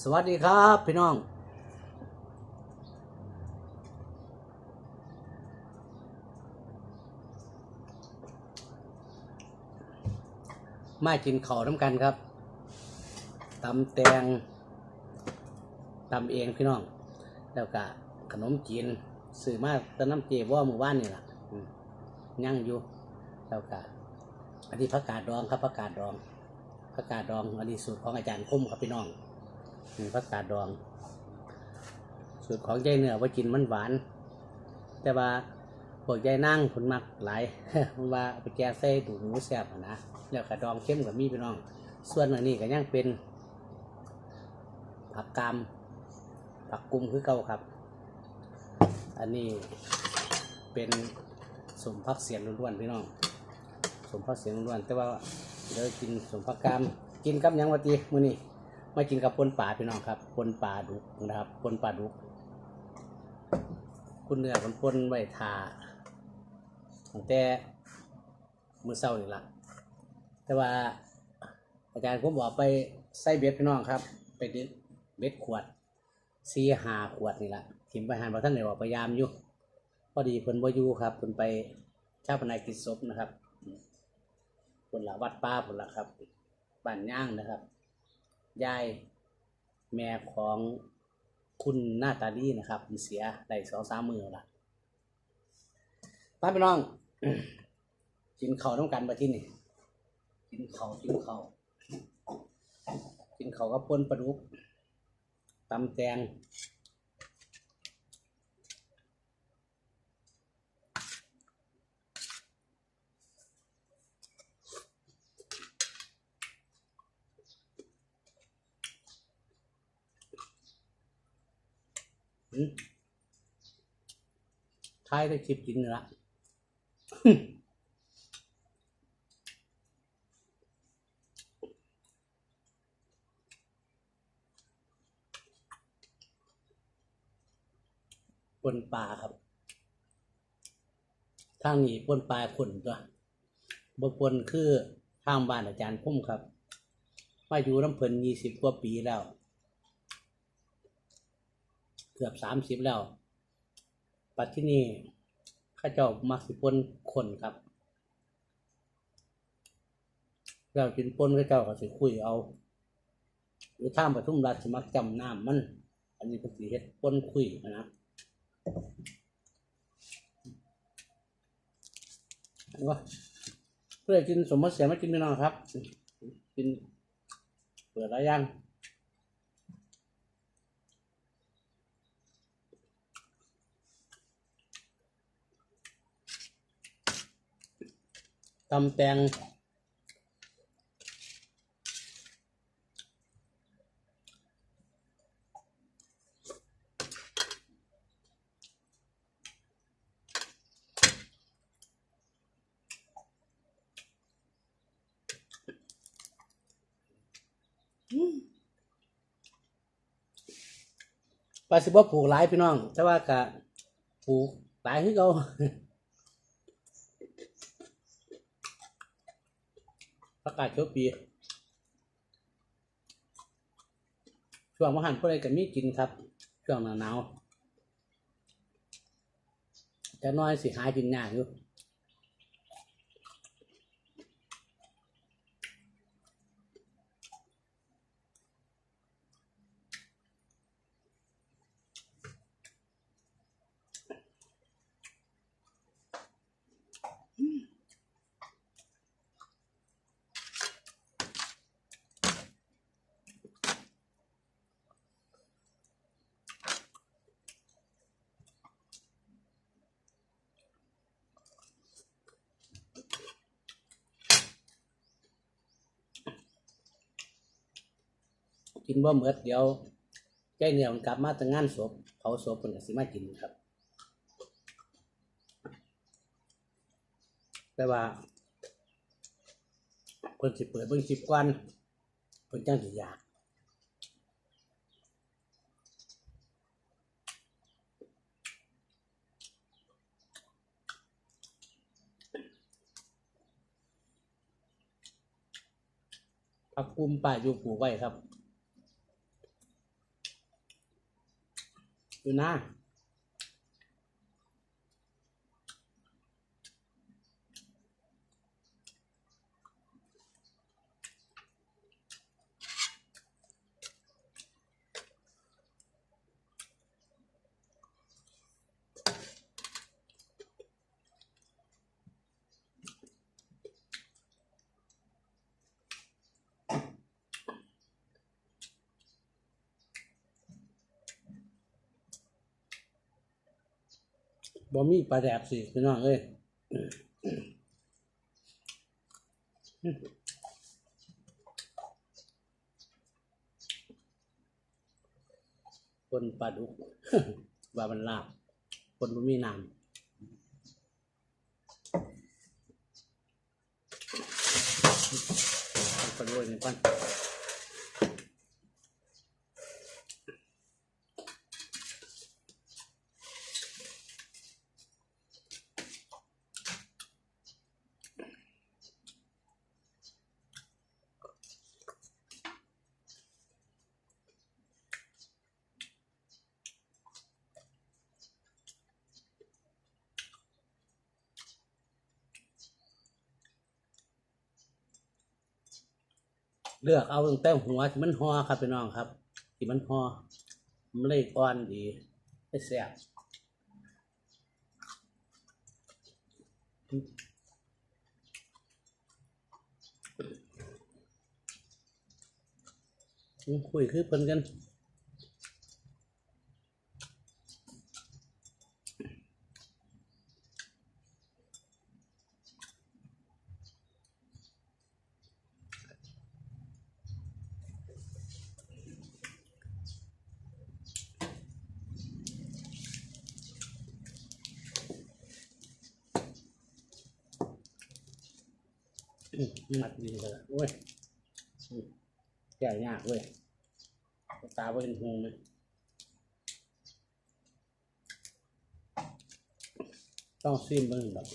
สวัสดีครับพี่น้อง มากินข้าวน้ำกันครับตำแตงตำเองพี่น้อง แล้วก็ขนมจีนซื้อมาตะน้ำเจว่าหมู่บ้านนี่แหละอืมย่งอยู่แล้วก็อันนี้ผักกาดดองครับผักกาดดองผักกาดดองอันนี้สูตรของอาจารย์คมครับพี่น้อง ผักกาดดอง สูตรของยายเนื้อว่ากินมันหวาน แต่ว่าพวกยายนั่งผลมักหลายมันว่าไปแกงใส่ดูหมูแซ่บอะนะแล้วก็ดองเข้มกับมีพี่น้อง ส่วนอันนี้ก็ยังเป็น ผักกามผักกุมคือเก่าครับ อันนี้เป็นสมพักเสียงล้วนๆพี่น้อง สมพักเสียงล้วนๆแต่ว่าเดี๋ยวกินสมพักกามกินกับยังวะตีมือนี้ มากินกับปนป่าพี่น้องครับปนป่าดุกนะครับปนป่าดุก คุณเนื้อคนปนไว้ทาตั้งแต่มือเศร้านี่ละแต่ว่าอาจารย์ผมบอกไปใส่เบ็ดพี่น้องครับ ไปเด็ดเบ็ดขวดซีหาขวดนี่ละถิมไปหันพอท่านไหนบอกพยายามอยู่พอดีเพิ่นบ่อยู่ครับเพิ่นไปชาปนกิจศพนะครับเพิ่นละวัดป้าเพิ่นละครับบ้านย่างนะครับ ยายแม่ของคุณหน้าตาดีนะครับเพิ่นเสียได้สองสามมือละป้าพี่น้องกินข้าวต้องกันมาที่นี่กินข้าวกินข้าวกินข้าวกับปนปลาดุกตำแตง ท้ายได้คลิปกินละปนปลาครับทางนี้ปนปลาขนตัวบปนคือทางบ้านอาจารย์พุ่มครับ มาอยู่น้ำเพลินยี่สิบกว่าปีแล้ว เกือบสามสิบแล้ว ปัจจุบันข้าเจ้ามักสิปนคนครับแล้วกินปนข้าเจ้าก็สิคุยเอาหรือท่ามปทุมราชมักจำน้ำมัน อันนี้เป็นสีเฮ็ดปนคุยนะว่าเพื่อกินสมมติเสียมากินพี่น้องครับ กินเปิดอะไรยัง ตำแตงปลาสิบ่ผูกหลายพี่น้อง แต่ว่ากะผูกหลายคือเขา ประกาศเขียวปีช่วงมหันต์พวกอะไรกันมีกินครับ ช่วงหนาหนาวแต่น้อยสิหากินยากอยู่ กินบ่เหมือดเดี๋ยวใจเหนียวมันกลับมาแต่งงานศพเผาศพเป็นก็สิมากินครับ แต่ว่าเพิ่นสิเปิดเบิ่งคลิปก่อนเพิ่นจังสิอยากผักกุมป่าอยู่ปลูกไว้ครับ อยู่นะ บ่มีปลาแดกสิพี่น้องเอ้ยคนปลาดุกว่ามันลาบ คนบ่มีน้ำเอาด้วยนี่ก่อน เลือกเอาตั้งแต่หัวที่มันหอครับพี่น้องครับ ที่มันหอมันเลยอ่อนดีไม่แสบคุยคือเพิ่นกัน มหมัดดีเลยโอ้ยแก่ยากเว้ยตาเห็นหงเลยต้องซิมเบิ่งแบบ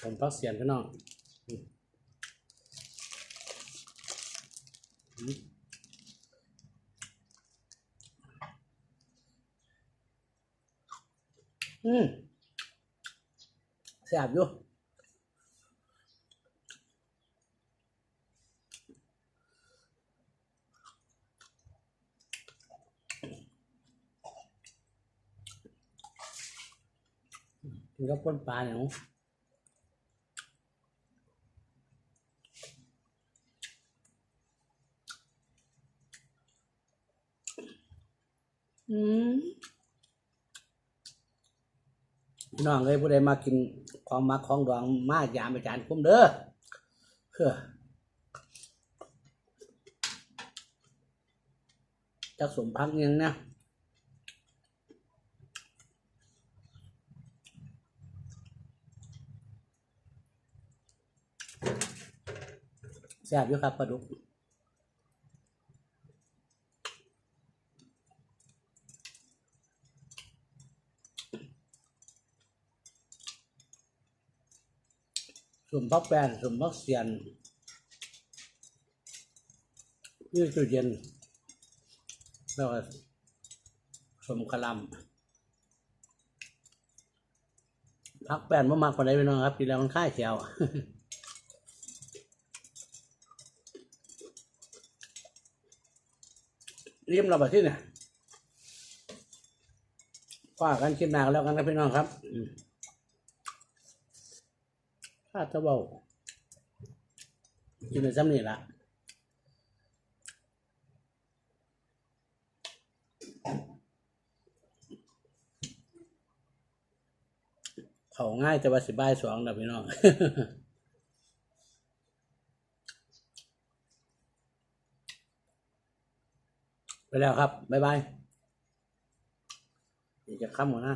ผมพักเสียนพี่น้องอืมแซ่บอยู่กิ นกับปนปลาเนี่ยอืม พี่น้องเลยผู้ใดมากินของมักของดองมากยามอาจารย์คุ้มเด้อเพื่อจักสมพักยังนะแซ่บอยู่ครับปลาดุก สมพักแปนสมพักเสียนนี่ตู้เย็น แล้วก็สมกะลำพักแปนมามากกว่าใดพี่น้องครับกินแล้วมันค่ายเขียวเรียมเราแบบที่เนี่ยว่ากันคิดหนากันแล้วกันนะพี่น้องครับ ข้าจะเบากินในซ้ำนี่ละเขาง่ายแต่ว่าสิบายสองนะพี่น้องไปแล้วครับ บ๊ายบาย เดี๋ยวจะค่ำหมดนะ